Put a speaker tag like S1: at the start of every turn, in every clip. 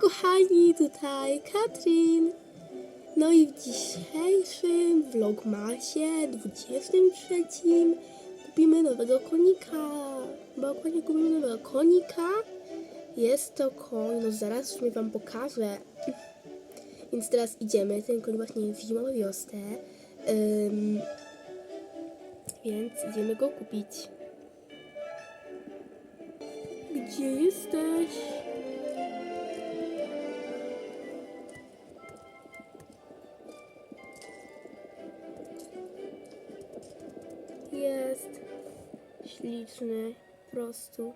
S1: Kochani, tutaj Katrin. No i w dzisiejszym vlogmasie 23 kupimy nowego konika. Dokładnie kupimy nowego konika. Jest to koń, no zaraz w sumie wam pokażę. Więc teraz idziemy, ten koń właśnie jest w zimową wiosnę. Ym, więc idziemy go kupić. Gdzie jesteś? Śliczny, po prostu.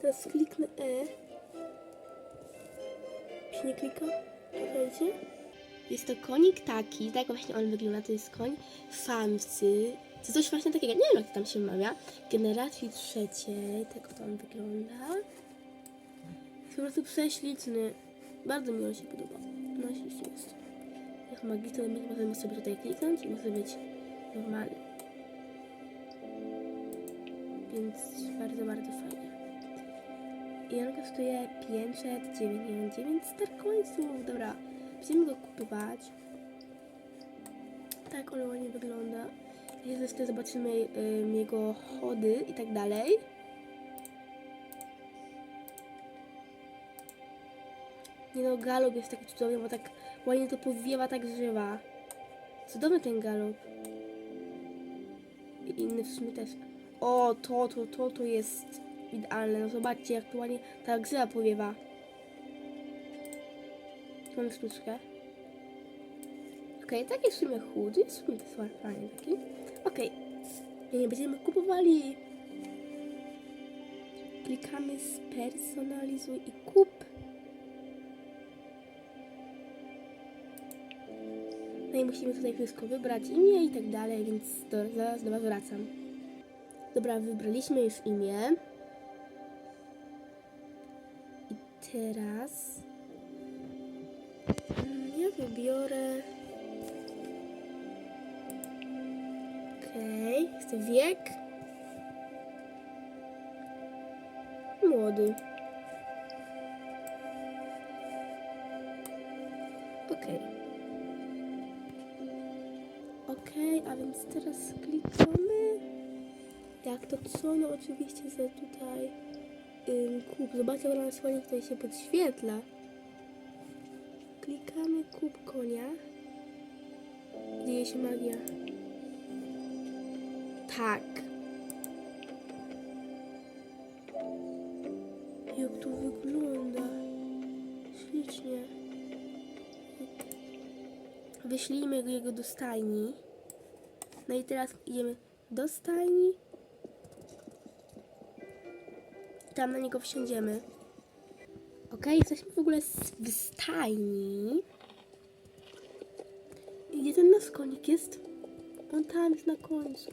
S1: Teraz kliknę E. Się nie klika? Czekajcie. Jest to konik taki, tak właśnie on wygląda, to jest koń famcy. To coś właśnie takiego, nie wiem jak to tam się mawia. Generacji trzeciej, tak to on wygląda. Jest po prostu prześliczny. Bardzo mi on się podoba. No śliczny jest. Jak magiczny, możemy sobie tutaj kliknąć i może być normalny. Więc bardzo, bardzo fajnie. I on kosztuje 599 starcoinsów. Dobra, będziemy go kupować. Tak on ładnie wygląda. Jeszcze zobaczymy ym, jego chody i tak dalej. Nie no, galop jest taki cudowny, bo tak ładnie to powiewa, tak żywa. Cudowny ten galop. I inny w sumie też. O, to, to, to, to jest idealne. No zobaczcie, jak to ładnie ta grzywa powiewa. Tu Mamy sztuczkę. Okej, taki w sumie chudy, w sumie to jest fajny taki. Okej, nie będziemy kupowali. Klikamy spersonalizuj i kup. No i musimy tutaj wszystko wybrać, imię i tak dalej, więc zaraz do Was wracam. Dobra, wybraliśmy już imię. I teraz mm, ja wybiorę. Okej, chcę wiek. Młody. Okej. Okej, a więc teraz klikamy. Jak to co? No oczywiście za tutaj ym, kup. Zobaczcie, ona nas ładnie tutaj się podświetla. Klikamy kup konia. Dzieje się magia. Tak. Jak to wygląda. Ślicznie. Wyślijmy jego do stajni. No i teraz idziemy do stajni. Tam na niego wsiądziemy. Ok, jesteśmy w ogóle w stajni. I ten nasz konik jest? On tam jest na końcu.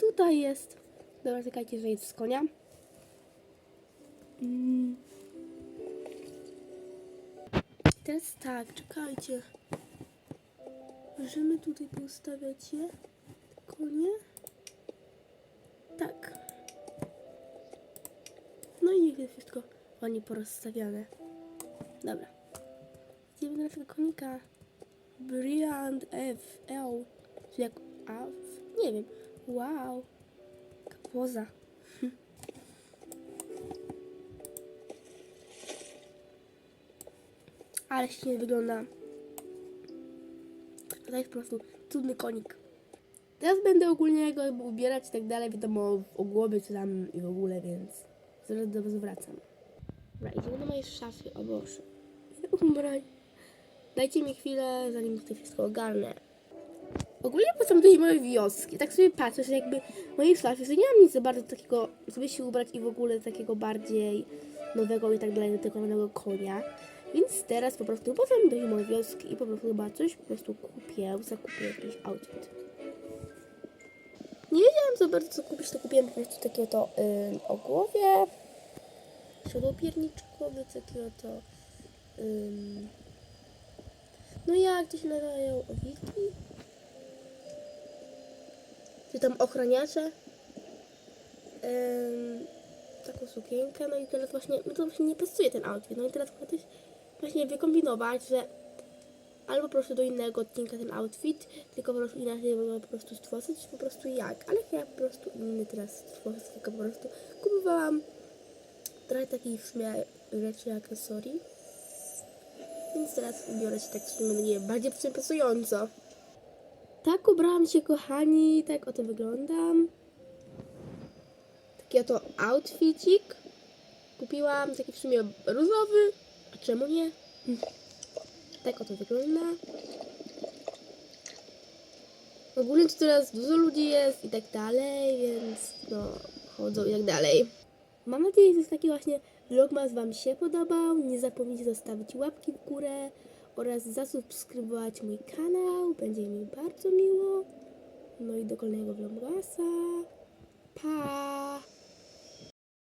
S1: Tutaj jest. Dobra, czekajcie, że jest z konia. Mm. Teraz tak, czekajcie. Możemy tutaj poustawiać je? Konie? Tak. No i niech jest wszystko ładnie porozstawione. Dobra. Idziemy do naszego konika. Brilliant F. L. Czy jak A? Nie wiem. Wow. Jaka poza. Ale ślicznie wygląda. To jest po prostu cudny konik. Teraz będę ogólnie go ubierać i tak dalej, wiadomo, o głowie czy tam i w ogóle, więc zaraz do was wracam. Dobra, idziemy do mojej szafy, o Boże. Ubraj. Dajcie mi chwilę, zanim tutaj wszystko ogarnę. Ogólnie potem do mojej wioski. Tak sobie patrzę, że jakby w mojej szafie, że nie mam nic za bardzo takiego, żeby się ubrać i w ogóle takiego bardziej nowego i tak dalej, nowego konia. Więc teraz po prostu potem do mojej wioski i po prostu chyba coś po prostu kupię, zakupię jakiś outfit. Nie wiedziałam za bardzo co kupić, to kupiłem po prostu takie to ym, o głowie, siodło pierniczkowe, takiego to ym, no jak to się nazywają, owiki? Czy tam ochraniacze? Ym, taką sukienkę, no i teraz właśnie, no to właśnie nie pasuje ten outfit, no i teraz chcę coś właśnie wykombinować, że albo po prostu do innego odcinka ten outfit, tylko po prostu inaczej go po prostu stworzyć, po prostu jak, ale ja po prostu inny teraz stworzyć, tylko po prostu kupowałam trochę takich w sumie rzeczy, akcesorii, więc teraz ubiorę się tak w sumie nie wiem, bardziej pasująco. Tak ubrałam się, kochani, tak oto wyglądam. Taki oto outfitik. Kupiłam taki w sumie różowy, a czemu nie? Tak oto wygląda. Ogólnie to teraz dużo ludzi jest i tak dalej, więc no chodzą i tak dalej. Mam nadzieję, że taki właśnie vlogmas Wam się podobał. Nie zapomnijcie zostawić łapki w górę oraz zasubskrybować mój kanał. Będzie mi bardzo miło. No i do kolejnego vlogmasa. Pa!